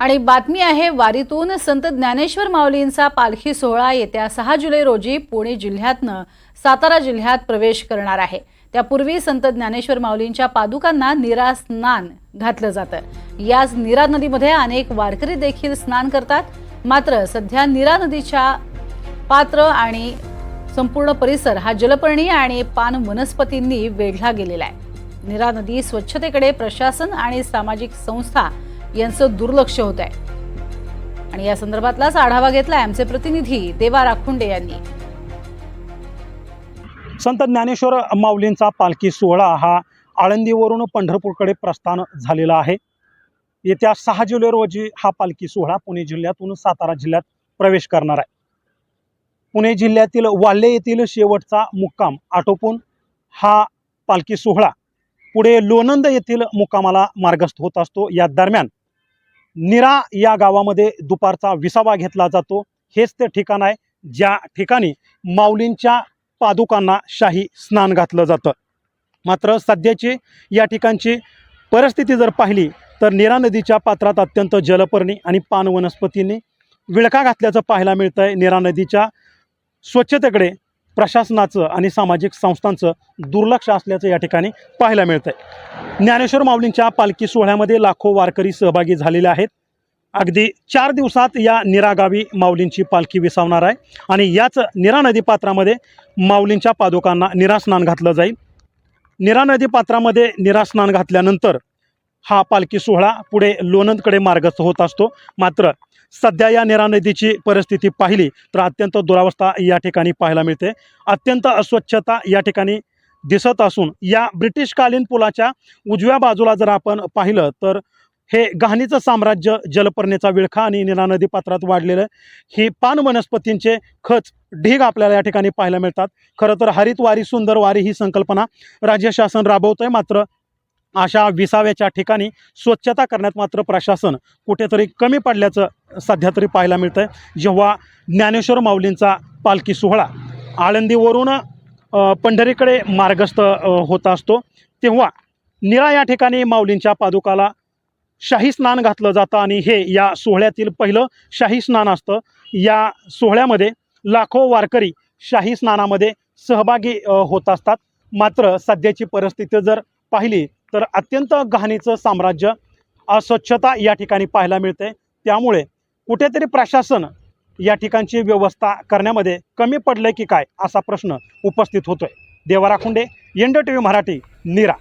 आणि बातमी आहे वारीतून संत ज्ञानेश्वर माऊलींचा पालखी सोहळा येत्या सहा जुलै रोजी पुणे जिल्ह्यातनं सातारा जिल्ह्यात प्रवेश करणार आहे. त्यापूर्वी संत ज्ञानेश्वर माऊलींच्या पादुकांना निरा स्नान घातलं जातं. याच निरा नदीमध्ये अनेक वारकरी देखील स्नान करतात. मात्र सध्या निरा नदीच्या पात्र आणि संपूर्ण परिसर हा जलपर्णी आणि पान वनस्पतींनी वेढला गेलेला आहे. निरा नदी स्वच्छतेकडे प्रशासन आणि सामाजिक संस्था यांचं दुर्लक्ष होत आहे. आणि या संदर्भातलाच आढावा घेतला आमचे प्रतिनिधी देवा राखुंडे यांनी. संत ज्ञानेश्वर माऊलींचा पालखी सोहळा हा आळंदीवरून पंढरपूरकडे प्रस्थान झालेला आहे. येत्या सहा जुलै रोजी हा पालखी सोहळा पुणे जिल्ह्यातून सातारा जिल्ह्यात प्रवेश करणार आहे. पुणे जिल्ह्यातील वाल्हे येथील शेवटचा मुक्काम आटोपून हा पालखी सोहळा पुढे लोणंद येथील मुक्कामाला मार्गस्थ होत असतो. या दरम्यान निरा या गावामध्ये दुपारचा विसावा घेतला जातो. हेच ते ठिकाण आहे. ज्या ठिकाणी माऊलींच्या पादुकांना शाही स्नान घातलं जातं. मात्र सध्याची या ठिकाणची परिस्थिती जर पाहिली तर निरा नदीच्या पात्रात अत्यंत जलपर्णी आणि पान वनस्पतींनी विळखा घातल्याचं पाहायला मिळतं आहे निरा नदीच्या स्वच्छतेकडे प्रशासनाचं आणि सामाजिक संस्थांचं दुर्लक्ष असल्याचं या ठिकाणी पाहायला मिळतं आहे ज्ञानेश्वर माऊलींच्या पालखी सोहळ्यामध्ये लाखो वारकरी सहभागी झालेले आहेत. अगदी चार दिवसात या निरागावी माऊलींची पालखी विसावणार आहे आणि याच निरा नदी पात्रामध्ये माऊलींच्या पादुकांना निरास्नान घातलं जाईल. निरा नदी पात्रामध्ये निरास्नान घातल्यानंतर हा पालखी सोहळा पुढे लोणंदकडे मार्गस्थ होत असतो. मात्र सध्या या निरा नदीची परिस्थिती पाहिली तर अत्यंत दुरावस्था या ठिकाणी पाहायला मिळते. अत्यंत अस्वच्छता या ठिकाणी दिसत असून या ब्रिटिशकालीन पुलाच्या उजव्या बाजूला जर आपण पाहिलं तर हे गहाणीचं साम्राज्य जलपर्णेचा विळखा आणि निरा नदी पात्रात वाढलेलं ही पान वनस्पतींचे खच ढीग आपल्याला या ठिकाणी पाहायला मिळतात. खरं तर हरित वारी सुंदर वारी ही संकल्पना राज्य शासन आहे मात्र अशा विसाव्याच्या ठिकाणी स्वच्छता करण्यात मात्र प्रशासन कुठेतरी कमी पडल्याचं सध्या तरी पाहायला मिळतं जेव्हा ज्ञानेश्वर माऊलींचा पालखी सोहळा आळंदीवरून पंढरीकडे मार्गस्थ होत असतो तेव्हा निळा या ठिकाणी माऊलींच्या पादुकाला शाही स्नान घातलं जातं आणि हे या सोहळ्यातील पहिलं शाही स्नान असतं. या सोहळ्यामध्ये लाखो वारकरी शाही स्नानामध्ये सहभागी होत असतात. मात्र सध्याची परिस्थिती जर पाहिली तर अत्यंत घाणीचं साम्राज्य अस्वच्छता या ठिकाणी पाहायला मिळते. त्यामुळे कुठेतरी प्रशासन या ठिकाणची व्यवस्था करण्यामध्ये कमी पडलं की काय असा प्रश्न उपस्थित होतोय. देवाराखुंडे एन टी व्ही मराठी निरा.